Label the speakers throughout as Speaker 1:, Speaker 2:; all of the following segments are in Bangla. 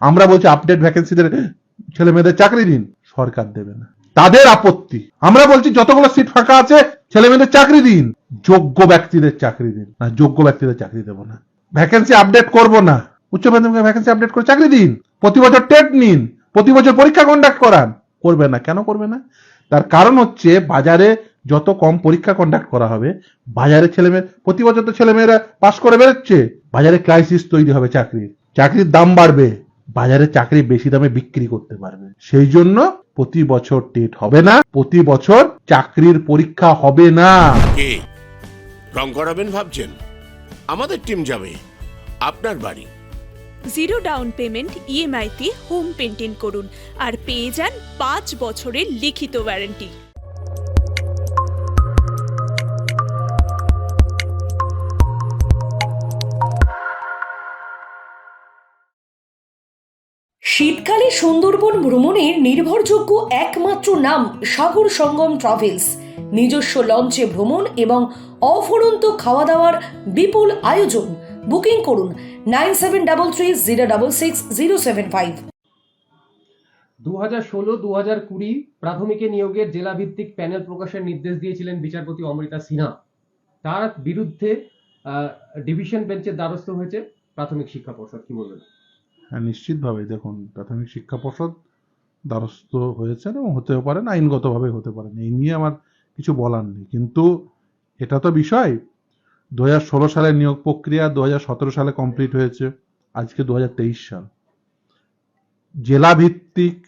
Speaker 1: আমরা বলছি আপডেট ভ্যাকেন্সিদের ছেলে মেয়েদের চাকরি দিন। সরকার দেবে না। তাদের আপত্তি। আমরা বলছি যতগুলো সিট ফাঁকা আছে, ছেলে মেয়েদের চাকরি দিন। যোগ্য ব্যক্তিদের চাকরি দিন। না, যোগ্য ব্যক্তিদের চাকরি দেবো না। ভ্যাকেন্সি আপডেট করব না। উচ্চ মাধ্যমিকের ভ্যাকেন্সি আপডেট করে চাকরি দিন। প্রতি বছর টেট নিন। প্রতি বছর পরীক্ষা কন্ডাক্ট করান। করবে না। কেন করবে না? তার কারণ হচ্ছে বাজারে যত কম পরীক্ষা কন্ডাক্ট করা হবে, বাজারে ছেলে মেয়ে প্রতি বছর তো ছেলে মেয়েরা পাশ করে বেরোচ্ছে। বাজারে ক্রাইসিস তৈরি হবে চাকরির। চাকরির দাম বাড়বে। বাজারে চাকরি বেশি দামে বিক্রি করতে পারবে। সেই জন্য প্রতি বছর টেট হবে না প্রতি বছর চাকরির পরীক্ষা হবে না।
Speaker 2: কে? রং করাবেন ভাবছেন? আমাদের টিম যাবে আপনার বাড়ি।
Speaker 3: জিরো ডাউন পেমেন্ট ইএমআইতে হোম পেন্টিং করুন আর পেয়ে যান পাঁচ বছরের লিখিত ওয়ারেন্টি
Speaker 4: শীতকালে সুন্দরবন ভ্রমণের নির্ভরযোগ্য একমাত্র নাম সাগর সঙ্গম ট্রাভেলস। নিজস্ব লঞ্চে ভ্রমণ এবং অফুরন্ত খাওয়া দাওয়ার বিপুল আয়োজন। বুকিং করুন nine seven double three zero double six zero seven five.
Speaker 5: দু হাজার ষোলো দু হাজার কুড়ি প্রাথমিকে নিয়োগের জেলাভিত্তিক প্যানেল প্রকাশের নির্দেশ দিয়েছিলেন বিচারপতি অমৃতা সিনহা। তার বিরুদ্ধে ডিভিশন বেঞ্চের দ্বারস্থ হয়েছে প্রাথমিক শিক্ষা পর্ষদ, কি বলবেন?
Speaker 1: হ্যাঁ নিশ্চিতভাবে দেখুন, প্রাথমিক শিক্ষা পর্ষদ দ্বারস্থ হয়েছেন এবং হতেও পারেন আইনগতভাবে হতে পারেন। এই নিয়ে আমার কিছু বলার নেই। কিন্তু এটা তো বিষয়, দু হাজার ষোলো সালের নিয়োগ প্রক্রিয়া দু হাজার সতেরো সালে কমপ্লিট হয়েছে, আজকে দু হাজার তেইশ সাল। জেলা ভিত্তিক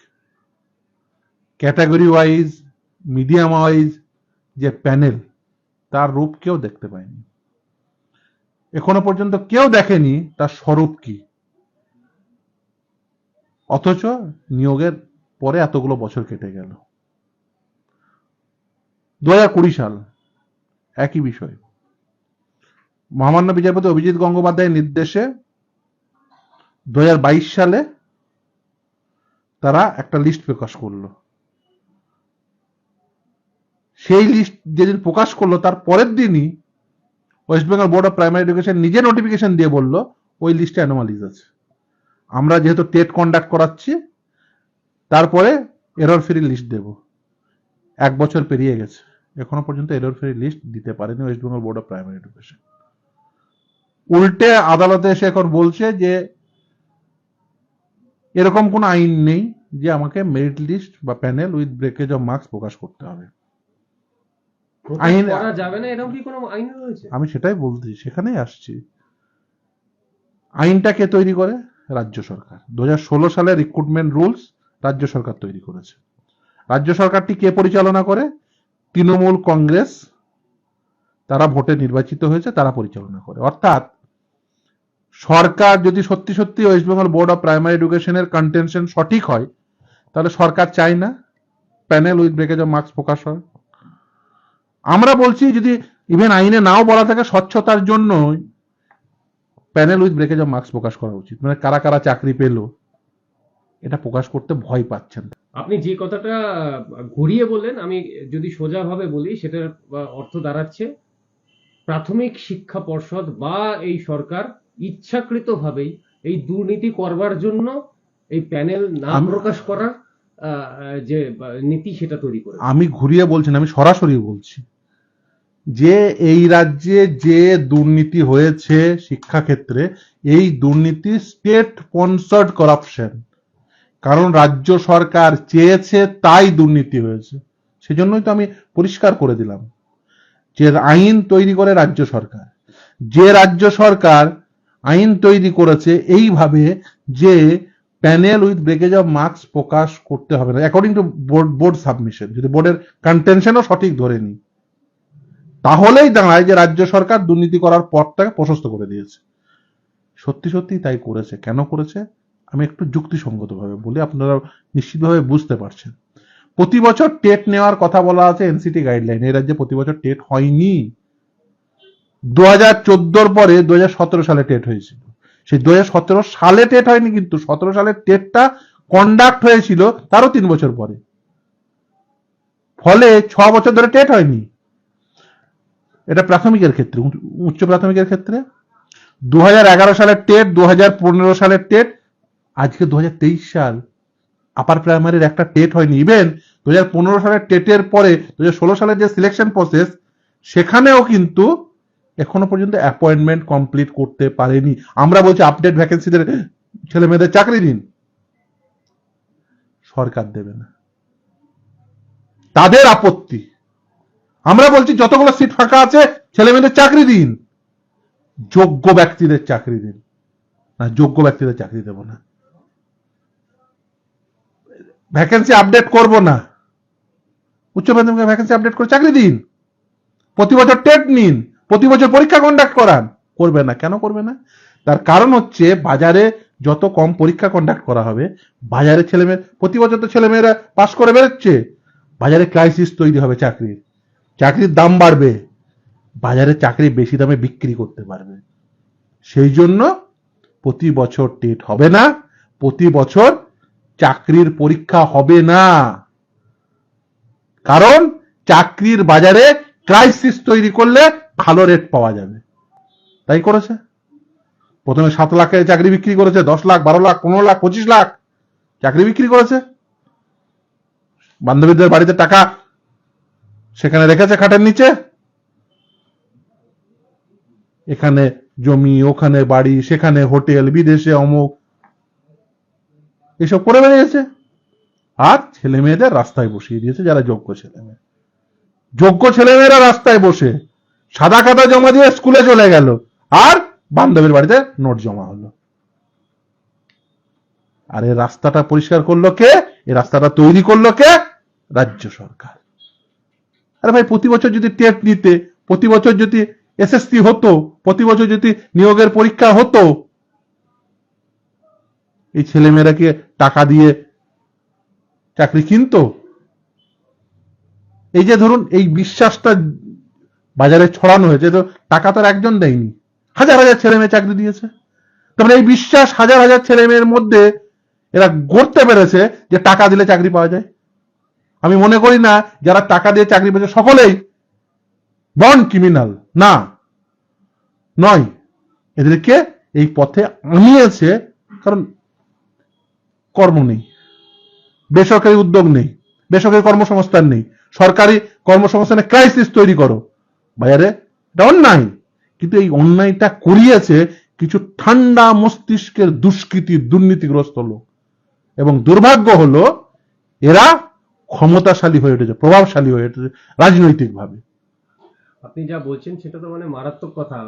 Speaker 1: ক্যাটাগরি ওয়াইজ মিডিয়াম ওয়াইজ যে প্যানেল তার রূপ কেউ দেখতে পায়নি। এখনও পর্যন্ত কেউ দেখেনি তার স্বরূপ কি। অথচ নিয়োগের পরে এতগুলো বছর কেটে গেল। দু হাজার কুড়ি সাল, একই বিষয়। মহামান্য বিচারপতি অভিজিৎ গঙ্গোপাধ্যায়ের নির্দেশে দু হাজার বাইশ সালে তারা একটা লিস্ট প্রকাশ করল। সেই লিস্ট যেদিন প্রকাশ করল, তার পরের দিনই West Bengal Board of Primary Education নিজে নোটিফিকেশন দিয়ে বলল, ওই লিস্টে অ্যানোমালিজ আছে। আমরা যেহেতু টেট কন্ডাক্ট করাচ্ছি তারপরে এরর ফ্রি লিস্ট দেব। এক বছর পেরিয়ে গেছে। এখনও পর্যন্ত এরর ফ্রি লিস্ট দিতে পারেনি West Bengal Board of Primary Education উল্টে আদালতে এসে এখন বলছে যে এরকম কোনো আইন নেই যে আমাকে মেরিট লিস্ট বা panel with breakage of marks প্রকাশ করতে হবে। আইন-
Speaker 5: যাবে না এরকম কি কোনো আইন রয়েছে?
Speaker 1: আমি সেটাই বলছি সেখানেই আসছি। আইনটা কে তৈরি করে? রাজ্য সরকার। দু হাজার ষোলো সালে রিক্রুটমেন্ট রুলস রাজ্য সরকার তৈরি করেছে। রাজ্য সরকারটি কে পরিচালনা করে? তৃণমূল কংগ্রেস। তারা ভোটে নির্বাচিত হয়েছে, তারা পরিচালনা করে। অর্থাৎ সরকার যদি সত্যি সত্যি West Bengal Board of Primary এডুকেশনের কন্টেনশন সঠিক হয়, তাহলে সরকার চায় না panel with breakage of marks প্রকাশ হয়। আমরা বলছি যদি ইভেন আইনে নাও বলা থাকে, স্বচ্ছতার জন্য panel with breakage of marks প্রকাশ করা উচিত। মানে কারা কারা চাকরি পেল এটা প্রকাশ করতে ভয় পাচ্ছেন।
Speaker 5: আপনি যে কথাটা ঘুরিয়ে বললেন আমি যদি সোজাভাবে বলি সেটার অর্থ দাঁড়াচ্ছে প্রাথমিক শিক্ষা পর্ষদ বা এই সরকার ইচ্ছাকৃতভাবেই এই দুর্নীতি করবার জন্য এই প্যানেল না
Speaker 1: আমি-
Speaker 5: প্রকাশ করার যে নীতি সেটা তৈরি করে
Speaker 1: আমি ঘুরিয়ে বলছি না, আমি সরাসরি বলছি। যে এই রাজ্যে যে দুর্নীতি হয়েছে শিক্ষাক্ষেত্রে, এই দুর্নীতি স্টেট স্পন্সার্ড করাপশন কারণ রাজ্য সরকার চেয়েছে তাই দুর্নীতি হয়েছে। সেজন্যই তো আমি পরিষ্কার করে দিলাম যে আইন তৈরি করে রাজ্য সরকার। যে রাজ্য সরকার আইন তৈরি করেছে এইভাবে যে panel with breakage of marks প্রকাশ করতে হবে না according to board board submission যদি বোর্ডের কন্টেনশনও সঠিক ধরে নিই। তাহলেই দাঁড়ায় যে রাজ্য সরকার দুর্নীতি করার পথটাকে প্রশস্ত করে দিয়েছে। সত্যি সত্যি তাই করেছে। কেন করেছে? আমি একটু যুক্তিসঙ্গতভাবে বলি, আপনারা নিশ্চিতভাবে বুঝতে পারছেন। প্রতি বছর টেট নেওয়ার কথা বলা আছে এনসিটি গাইডলাইন। এই রাজ্যে প্রতি বছর টেট হয়নি। দু হাজার চোদ্দোর পরে দু হাজার সতেরো সালে টেট হয়েছিল। সেই দু সালে টেট হয়নি কিন্তু সতেরো সালের টেটটা কন্ডাক্ট হয়েছিল তারও তিন বছর পরে। ফলে ছ বছর ধরে টেট হয়নি। এটা প্রাথমিকের ক্ষেত্রে উচ্চ- প্রাথমিকের ক্ষেত্রে। দু হাজার এগারো সালের টেট দু হাজার পনেরো সালের টেট, আজকে দুহাজার তেইশ সাল। আপার প্রাইমারির একটা টেট হয়নি। ইভেন দু হাজার পনেরো সালের টেটের পরে দু হাজার ষোলো সালের যে সিলেকশন প্রসেস সেখানেও কিন্তু এখনও পর্যন্ত অ্যাপয়েন্টমেন্ট কমপ্লিট করতে পারেনি। আমরা বলছি আপডেট ভ্যাকেন্সিদের ছেলে মেয়েদের চাকরি দিন। সরকার দেবে না। তাদের আপত্তি। আমরা বলছি যতগুলো সিট ফাঁকা আছে, ছেলে মেয়েদের চাকরি দিন। যোগ্য ব্যক্তিদের চাকরি দিন। না, যোগ্য ব্যক্তিদের চাকরি দেব না। ভ্যাকেন্সি আপডেট করব না। উচ্চ মাধ্যমিকের ভ্যাকেন্সি আপডেট করে চাকরি দিন। প্রতি বছর টেট নিন। প্রতি বছর পরীক্ষা কন্ডাক্ট করান। করবে না। কেন করবে না? তার কারণ হচ্ছে বাজারে যত কম পরীক্ষা কন্ডাক্ট করা হবে, বাজারে ছেলেমেয়ে প্রতি বছর তো ছেলেমেয়েরা পাশ করে বেরোচ্ছে। বাজারে ক্রাইসিস তৈরি হবে চাকরির। চাকরির দাম বাড়বে, বাজারে চাকরি বেশি দামে বিক্রি করতে পারবে। সেই জন্য প্রতি বছর টেট হবে না, প্রতি বছর চাকরির পরীক্ষা হবে না। কারণ চাকরির বাজারে ক্রাইসিস তৈরি করলে ভালো রেট পাওয়া যাবে। তাই করেছে। প্রথমে সাত লাখে চাকরি বিক্রি করেছে, দশ লাখ, বারো লাখ, পনেরো লাখ, পঁচিশ লাখ, চাকরি বিক্রি করেছে। বান্ধবীদের বাড়িতে টাকা সেখানে রেখেছে খাটের নিচে? এখানে জমি, ওখানে বাড়ি, সেখানে হোটেল, বিদেশে অমুক। এসব করে বেরিয়েছে আর ছেলে মেয়েদের রাস্তায় বসিয়ে দিয়েছে যারা যোগ্য ছেলে মেয়ে। যোগ্য ছেলেমেয়েরা রাস্তায় বসে সাদা খাতা জমা দিয়ে স্কুলে চলে গেল। আর বান্ধবীর বাড়িতে নোট জমা হলো। আর এই রাস্তাটা পরিষ্কার করল কে? এই রাস্তাটা তৈরি করল কে? রাজ্য সরকার। আরে ভাই, প্রতি বছর যদি টেট নিতে প্রতি বছর যদি এসএসসি হতো, প্রতি বছর যদি নিয়োগের পরীক্ষা হতো, এই ছেলেমেয়েরা কি টাকা দিয়ে চাকরি কিনতো? এই যে ধরুন, এই বিশ্বাসটা বাজারে ছড়ানো হয়েছে, তো টাকা তো আর একজন দেয়নি। হাজার হাজার ছেলে মেয়ে চাকরি দিয়েছে। তারপরে এই বিশ্বাস হাজার হাজার ছেলে মেয়ের মধ্যে এরা গড়তে পেরেছে যে টাকা দিলে চাকরি পাওয়া যায়। আমি মনে করি না যারা টাকা দিয়ে চাকরি পেয়েছে সকলেই বন ক্রিমিনাল না। নয়। এদেরকে এই পথে আনিয়েছে, কারণ কর্ম নেই। বেসরকারি উদ্যোগ নেই। বেসরকারি কর্মসংস্থান নেই। সরকারি কর্মসংস্থানে ক্রাইসিস তৈরি করো। এটা অন্যায়। কিন্তু এই অন্যায়টা করিয়েছে কিছু ঠান্ডা মস্তিষ্কের দুষ্কৃতি, দুর্নীতিগ্রস্ত লোক। এবং দুর্ভাগ্য হলো, এরা ক্ষমতাশালী হয়ে উঠেছে প্রভাবশালী হয়ে উঠেছে রাজনৈতিকভাবে।
Speaker 5: আপনি যা বলছেন সেটা তো মানে মারাত্মক কথা।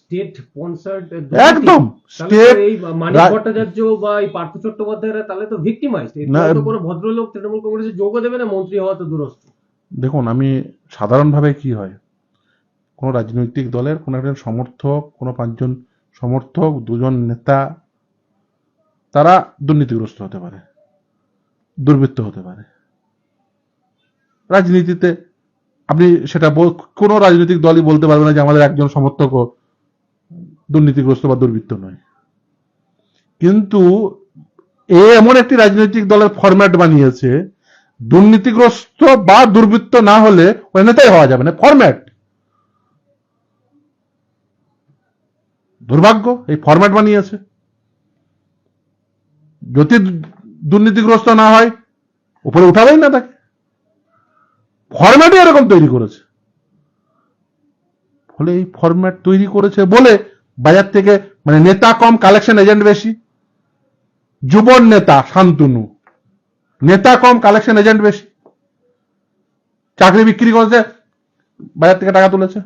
Speaker 5: স্টেট স্পন্সার্ড
Speaker 1: একদম স্টেট
Speaker 5: এই মানিক ভট্টাচার্য বা এই পার্থ চট্টোপাধ্যায়রা তাহলে তো ভিক্টিমাইজ
Speaker 1: না,
Speaker 5: তো কোনো ভদ্রলোক তৃণমূল কংগ্রেসে যোগ দেবে না মন্ত্রী হওয়া তো দূরস্থ
Speaker 1: দেখুন আমি সাধারণভাবে কি হয়? কোন রাজনৈতিক দলের কোন একজন সমর্থক কোন পাঁচজন সমর্থক দুজন নেতা তারা দুর্নীতিগ্রস্ত হতে পারে দুর্বৃত্ত হতে পারে। রাজনীতিতে আপনি সেটা কোনো রাজনৈতিক দলই বলতে পারবে না যে আমাদের একজন সমর্থক দুর্নীতিগ্রস্ত বা দুর্বৃত্ত নয়। কিন্তু এ এমন একটি রাজনৈতিক দলের ফরম্যাট বানিয়েছে, দুর্নীতিগ্রস্ত বা দুর্বৃত্ত না হলে ওই নেতাই হওয়া যাবে না ফরম্যাট দুর্ভাগ্য, এই ফরম্যাট বানিয়েছে। যদি দুর্নীতিগ্রস্ত না হয়, উপরে উঠাবেই না তাকে। ফরম্যাটই এরকম তৈরি করেছে। ফলে এই ফরম্যাট তৈরি করেছে বলে বাজার থেকে মানে নেতা কম কালেকশন এজেন্ট বেশি যুবন নেতা শান্তনু, নেতা কম কালেকশন এজেন্ট বেশি, চাকরি বিক্রি করেছে, বাজার থেকে টাকা তুলেছে।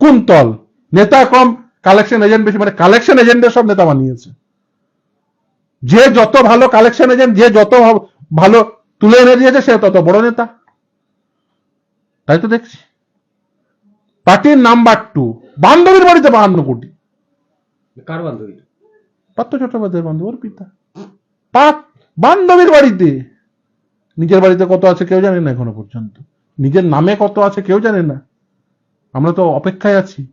Speaker 1: কুন্তল, নেতা কম কালেকশন এজেন্ট বেশি মানে কালেকশন এজেন্টের সব নেতা বানিয়েছে। যে যত ভালো কালেকশন এজেন্ট যে যত ভালো তুলে এনে দিয়েছে, সে তত বড় নেতা। তাই তো দেখছি। পার্টির নাম্বার টু বান্ধবীর বাড়িতে বাহান্ন কোটি।
Speaker 5: কার বান্ধবী?
Speaker 1: পার্থ চট্টোপাধ্যায়ের বান্ধব ওর পিতা। পাত বান্ধবীর বাড়িতে। নিজের বাড়িতে কত আছে কেউ জানে না এখনও পর্যন্ত। নিজের নামে কত আছে কেউ জানে না। আমরা তো অপেক্ষায় আছি।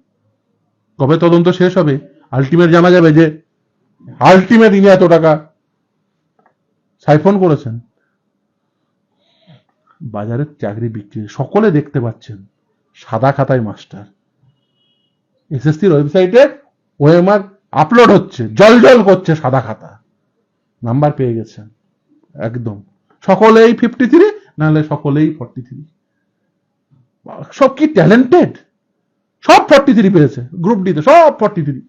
Speaker 1: কবে তদন্ত শেষ হবে? আলটিমেট জানা যাবে যে আলটিমেট ইনি এত টাকা সাইফোন করেছেন। বাজারের চাকরি বিক্রি, সকলে দেখতে পাচ্ছেন। সাদা খাতায় মাস্টার। এসএসসির ওয়েবসাইটে ওএমআর আপলোড হচ্ছে, জল জল করছে সাদা খাতা। নাম্বার পেয়ে গেছেন। একদম। সকলেই ফিফটি থ্রি নাহলে সকলেই ফর্টি থ্রি সব কি ট্যালেন্টেড সব ফর্টি থ্রি পেয়েছে গ্রুপ ডিতে সব ফর্টি থ্রি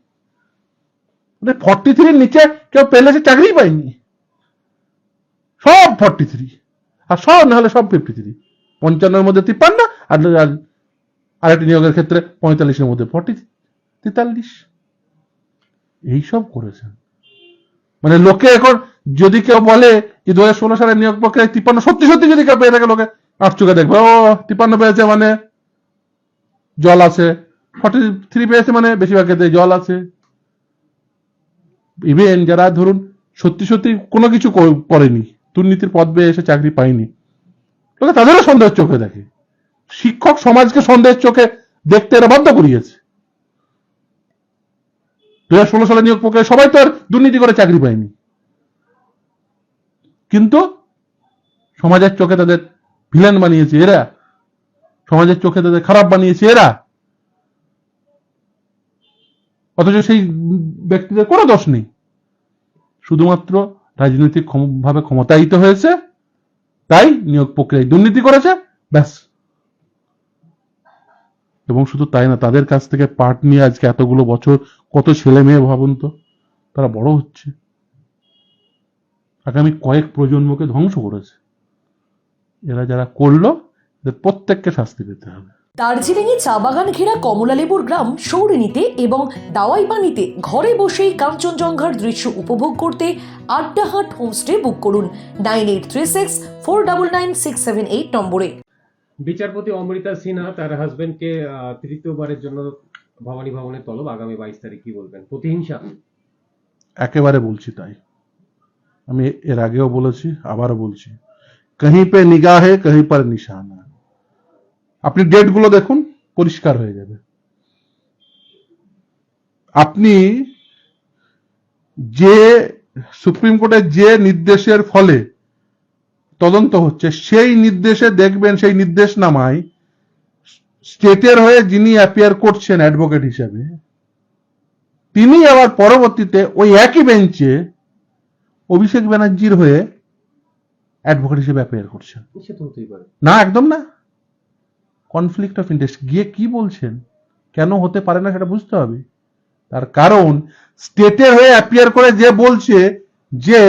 Speaker 1: ফর্টি থ্রির নিচে কেউ পেলে সে চাকরি পায়নি। সব ফর্টি থ্রি আর সব নাহলে সব ফিফটি থ্রি পঞ্চান্নের মধ্যে তিপ্পান্ন, আর আর- আরেকটি নিয়োগের ক্ষেত্রে পঁয়তাল্লিশের মধ্যে ফর্টি তেতাল্লিশ। এইসব করেছেন। মানে লোকে এখন যদি কেউ বলে যে দু হাজার ষোলো সালের নিয়োগ প্রক্রিয়ায় তিপ্পান্ন, সত্যি সত্যি যদি কেউ পেয়ে থাকে লোকে আট চোখে দেখবে। ও, তিপ্পান্ন পেয়েছে মানে জল আছে। ফর্টি থ্রি পেয়েছে মানে বেশিরভাগ ক্ষেত্রে জল আছে। ইভেন যারা ধরুন সত্যি সত্যি কোনো কিছু কর- করেনি দুর্নীতির পদ পেয়ে এসে চাকরি পায়নি লোকে তাদেরও সন্দেহের চোখে দেখে। শিক্ষক সমাজকে সন্দেহের চোখে দেখতে এরা বাধ্য করিয়েছে। দু হাজার ষোলো সালে নিয়োগ প্রক্রিয়া সবাই তো আর দুর্নীতি করে চাকরি পায়নি। কিন্তু সমাজের চোখে তাদের ভিলেন বানিয়েছে এরা। সমাজের চোখে তাদের খারাপ বানিয়েছে এরা। অথচ সেই ব্যক্তিদের কোনো দোষ নেই। শুধুমাত্র রাজনৈতিক ভাবে ক্ষমতায়িত হয়েছে, তাই নিয়োগ প্রক্রিয়ায় দুর্নীতি করেছে, ব্যাস। এবং শুধু তাই না, তাদের কাছ থেকে পাঠ নিয়ে আজকে এতগুলো বছর কত ছেলে মেয়ে ভাবুন তো, তারা বড় হচ্ছে। আগামী কয়েক প্রজন্মকে ধ্বংস করেছে। এরা যারা করল প্রত্যেককে শাস্তি পেতে হবে।
Speaker 4: দার্জিলিংয়ে চা বাগান ঘেরা কমলালেবুর গ্রাম সৌরিনীতে এবং দাওয়াইবানিতে ঘরে বসেই কাঞ্চনজঙ্ঘার দৃশ্য উপভোগ করতে আড্ডাহাট হোমস্টে বুক করুন nine eight three six four double nine six seven eight নম্বরে।
Speaker 5: বিচারপতি অমৃতা সিনহা তার হাজবেন্ডকে তৃতীয়বারের জন্য ভবানী ভবনে তলব আগামী বাইশ তারিখ কি বলবেন? প্রতিহিংসা?
Speaker 1: একেবারে বলছি তাই। আমি এর আগেও বলেছি আবারও বলছি। কहीं পে নিগাহে পর নিশানা আপনি ডেটগুলো দেখুন পরিষ্কার হয়ে যাবে। আপনি যে সুপ্রিম কোর্টের যে নির্দেশের ফলে তদন্ত হচ্ছে সেই নির্দেশে দেখবেন সেই নির্দেশনামায় স্টেটের হয়ে যিনি অ্যাপিয়ার করছেন অ্যাডভোকেট হিসেবে তিনি আবার পরবর্তীতে ওই একই বেঞ্চে অভিষেক ব্যানার্জির হয়ে অ্যাডভোকেট হিসেবে অ্যাপিয়ার করছেন। না একদম না। কনফ্লিক্ট অফ ইন্টারেস্ট গিয়ে কি বলছেন? কেন হতে পারে না সেটা বুঝতে হবে। তার কারণ, স্টেটের হয়ে অ্যাপিয়ার করে যে বলছে যে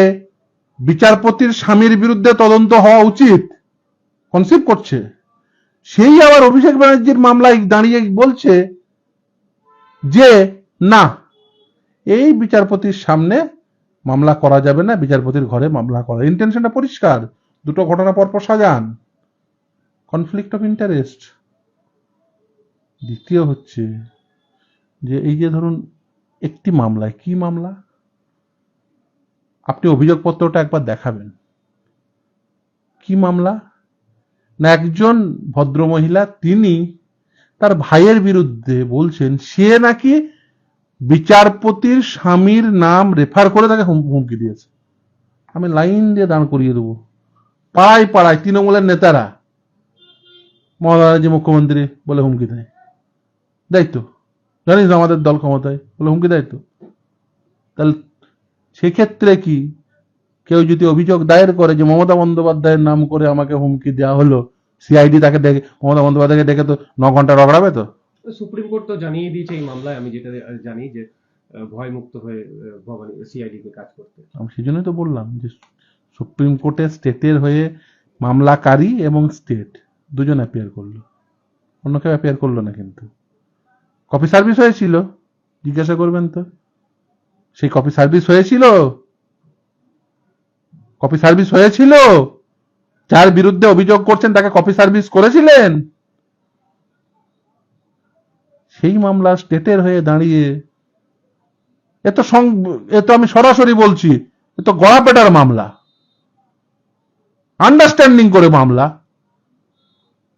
Speaker 1: বিচারপতির স্বামীর বিরুদ্ধে তদন্ত হওয়া উচিত কনসিভ করছে। সেই আবার অভিষেক ব্যানার্জির মামলায় দাঁড়িয়ে বলছে যে, না, এই বিচারপতির সামনে মামলা করা যাবে না, বিচারপতির ঘরে মামলা করা। ইন্টেনশনটা পরিষ্কার। দুটো ঘটনা পরপর সাজান। কনফ্লিক্ট অফ ইন্টারেস্ট দ্বিতীয় হচ্ছে যে এই যে ধরুন একটি মামলায়, কি মামলা? আপনি অভিযোগপত্রটা একবার দেখাবেন। কি মামলা? না, একজন ভদ্রমহিলা তিনি তার ভাইয়ের বিরুদ্ধে বলছেন, সে নাকি বিচারপতির স্বামীর নাম রেফার করে তাকে হুমকি দিয়েছে। আমি লাইন দিয়ে দাঁড় করিয়ে দেবো। পাড়ায় পাড়ায় তৃণমূলের নেতারা মমতা যে মুখ্যমন্ত্রী বলে হুমকি দেয়। দেয় তো জানিস আমাদের দল ক্ষমতায় বলে হুমকি দেয় তো। তাহলে সেক্ষেত্রে কি কেউ যদি অভিযোগ দায়ের করে যে মমতা বন্দ্যোপাধ্যায়ের নাম করে আমাকে হুমকি দেওয়া হলো সিআইডি তাকে দেখে মমতা বন্দ্যোপাধ্যায়কে দেখে তো ন ঘণ্টা রগড়াবে তো?
Speaker 5: সুপ্রিম কোর্ট তো জানিয়ে দিয়েছে এই মামলায় আমি যেটা জানি যে আহ, ভয়মুক্ত হয়ে ভবানী সিআইডি কে কাজ করতে।
Speaker 1: আমি সেই জন্যই তো বললাম যে সুপ্রিম কোর্টে স্টেটের হয়ে মামলাকারী এবং স্টেট। দুজন অ্যাপিয়ার করল। অন্য কেউ অ্যাপিয়ার করল না কিন্তু। কপি সার্ভিস হয়েছিল? জিজ্ঞাসা করবেন তো। সেই কপি সার্ভিস হয়েছিল? কপি সার্ভিস হয়েছিল? যার বিরুদ্ধে অভিযোগ করছেন, তাকে কপি সার্ভিস করেছিলেন? সেই মামলা স্টেটের হয়ে দাঁড়িয়ে এ তো এ তো আমি সরাসরি বলছি, এ তো গড়া পেটার মামলা। আন্ডারস্ট্যান্ডিং করে মামলা।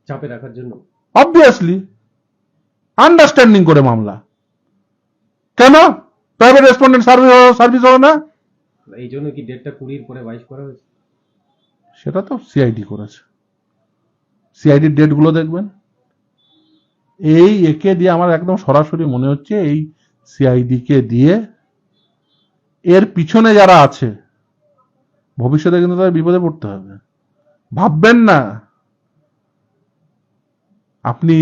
Speaker 5: চাপে রাখার জন্য।
Speaker 1: অবভিয়াসলি আন্ডারস্ট্যান্ডিং করে মামলা। কেন? প্রাইভেট রেসপন্ডেন্ট সার্ভিস সার্ভিস হবে না?
Speaker 5: এই জন্য কি ডেটটা কুড়ির পরে বাইশ করা হয়েছে?
Speaker 1: সেটা তো সিআইডি করেছে। সিআইডির ডেটগুলো দেখবেন। এই একে দিয়ে আমার একদম সরাসরি মনে হচ্ছে এই সিআইডি কে দিয়ে এর পিছনে যারা আছে ভবিষ্যতে কিন্তু তাদের বিপদে পড়তে হবে। ভাববেন না। আপনি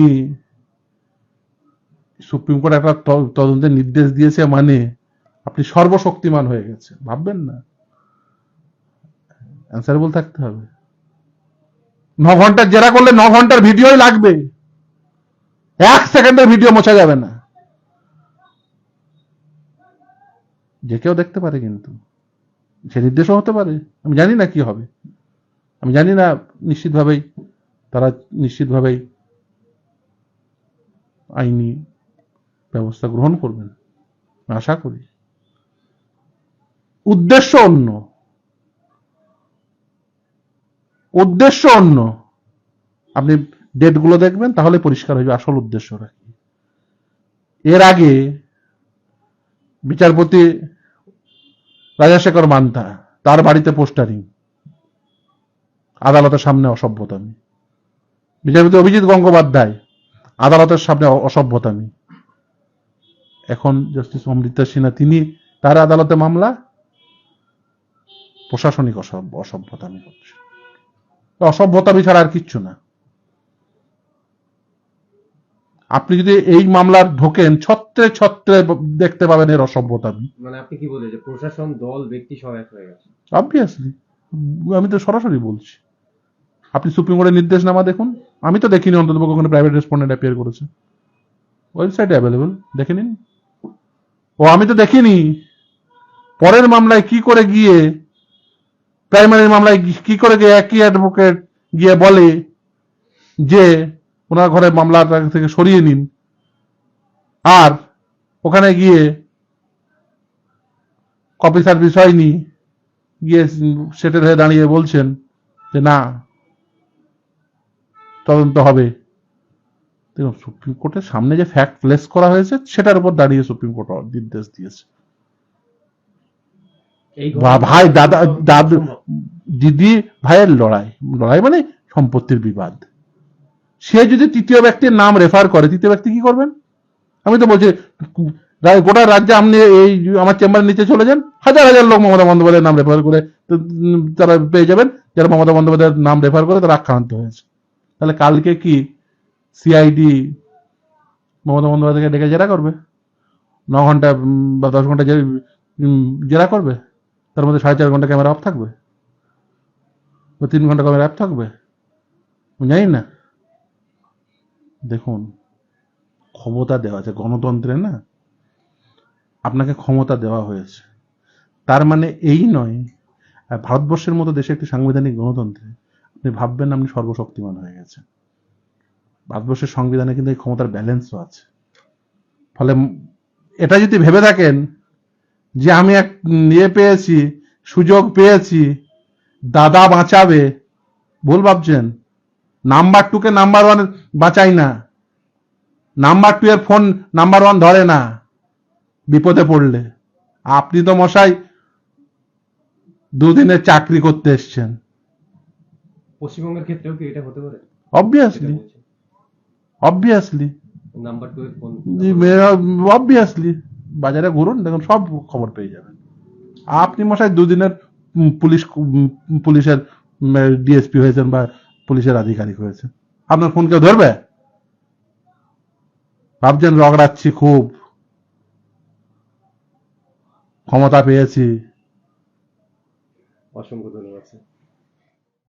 Speaker 1: সুপ্রিম কোর্ট একটা তদন্তের নির্দেশ দিয়েছে মানে আপনি সর্বশক্তিমান হয়ে গেছে ভাববেন না। অ্যান্সারেবল থাকতে হবে। ন ঘণ্টার জেরা করলে ন ঘণ্টার ভিডিওই লাগবে। এক সেকেন্ডের ভিডিও মোছা যাবে না। যে কেউ দেখতে পারে কিন্তু। সে নির্দেশও হতে পারে। আমি জানি না কি হবে। আমি জানি না, নিশ্চিতভাবেই, তারা নিশ্চিতভাবেই আইনি ব্যবস্থা গ্রহণ করবেন। আশা করি। উদ্দেশ্য অন্য। উদ্দেশ্য অন্য। আপনি ডেটগুলো দেখবেন, তাহলে পরিষ্কার হয়ে আসল উদ্দেশ্যটা কি। এর আগে বিচারপতি রাজাশেখর মান্তা, তার বাড়িতে পোস্টারিং। আদালতের সামনে অসভ্যতামি বিচারপতি অভিজিৎ গঙ্গোপাধ্যায় আদালতের সামনে অসভ্যতামি এখন জাস্টিস অমৃতা সিনহা তিনি তার আদালতে মামলা প্রশাসনিক অসভ্য অসভ্যতামি করছে অসভ্যতামি ছাড়া আর কিচ্ছু না। আপনি যদি এই মামলার ঢোকেন ছত্রে ছত্রে দেখতে পাবেন এর অসভ্যতামি
Speaker 5: মানে আপনি কি বলে যে প্রশাসন দল ব্যক্তি সব এক হয়ে গেছে?
Speaker 1: অবভিয়াসলি আমি তো সরাসরি বলছি। আপনি সুপ্রিম কোর্টের নির্দেশনামা দেখুন। আমি তো দেখিনি, অন্তত কোনো প্রাইভেট রেসপন্ডেন্ট অ্যাপিয়ার করেছে। ওয়েবসাইটে অ্যাভেলেবল দেখে নিন। ও, আমি তো দেখিনি। পরের মামলায় কি করে গিয়ে প্রাইমারি মামলায় কি করে গিয়ে একই অ্যাডভোকেট গিয়ে বলে যে ওনার ঘরে মামলাটা থেকে সরিয়ে নিন। আর ওখানে গিয়ে কপি সার্ভিস হয়নি, গিয়ে সেটেল হয়ে দাঁড়িয়ে বলছেন যে না তদন্ত হবে। দেখুন সুপ্রিম কোর্টের সামনে যে ফ্যাক্ট প্লেস করা হয়েছে সেটার উপর দাঁড়িয়ে সুপ্রিম কোর্ট নির্দেশ দিয়েছে। ভাই দাদা দাদু দিদি ভাইয়ের লড়াই। লড়াই মানে সম্পত্তির বিবাদ। সে যদি তৃতীয় ব্যক্তির নাম রেফার করে তৃতীয় ব্যক্তি কি করবেন? আমি তো বলছি গোটা রাজ্যে আপনি এই আমার চেম্বারের নিচে চলে যান। হাজার হাজার লোক মমতা বন্দ্যোপাধ্যায়ের নাম রেফার করে তারা পেয়ে যাবেন। যারা মমতা বন্দ্যোপাধ্যায়ের নাম রেফার করে তারা আক্রান্ত হয়েছে। তাহলে কালকে কি সিআইডি মমতা বন্দ্যোপাধ্যায়কে ডেকে জেরা করবে? ন ঘণ্টা বা দশ ঘণ্টা জেরা করবে? তার মধ্যে সাড়ে চার ঘণ্টা ক্যামেরা অফ থাকবে? বা তিন ঘণ্টা ক্যামেরা অফ থাকবে? জানি না। দেখুন, ক্ষমতা দেওয়া আছে, গণতন্ত্রে না? আপনাকে ক্ষমতা দেওয়া হয়েছে। তার মানে এই নয় ভারতবর্ষের মতো দেশে একটি সাংবিধানিক গণতন্ত্রে আপনি ভাববেন আপনি সর্বশক্তিমান হয়ে গেছে ভারতবর্ষের সংবিধানে কিন্তু এই ক্ষমতার ব্যালেন্সও আছে। ফলে এটা যদি ভেবে থাকেন যে আমি এক ইয়ে পেয়েছি, সুযোগ পেয়েছি, দাদা বাঁচাবে, ভুল ভাবছেন? নাম্বার টুকে নাম্বার ওয়ান বাঁচাই না। নাম্বার টু এর ফোন নাম্বার ওয়ান ধরে না, বিপদে পড়লে। আপনি তো মশাই দুদিনের চাকরি করতে এসছেন।
Speaker 5: পশ্চিমবঙ্গের ক্ষেত্রেও কি এটা হতে পারে?
Speaker 1: অবভিয়াসলি অবভিয়াসলি
Speaker 5: নাম্বার টু এর ফোন
Speaker 1: অবভিয়াসলি বাজারে ঘুরুন দেখুন সব খবর পেয়ে যাবেন। আপনি মশাই দুদিনের পুলিশ পুলিশের ডিএসপি হয়েছেন বা পুলিশের আধিকারিক হয়েছেন। আপনার ফোন কেউ ধরবে? ভাবছেন রগড়াচ্ছি খুব। ক্ষমতা পেয়েছি।
Speaker 5: অসংখ্য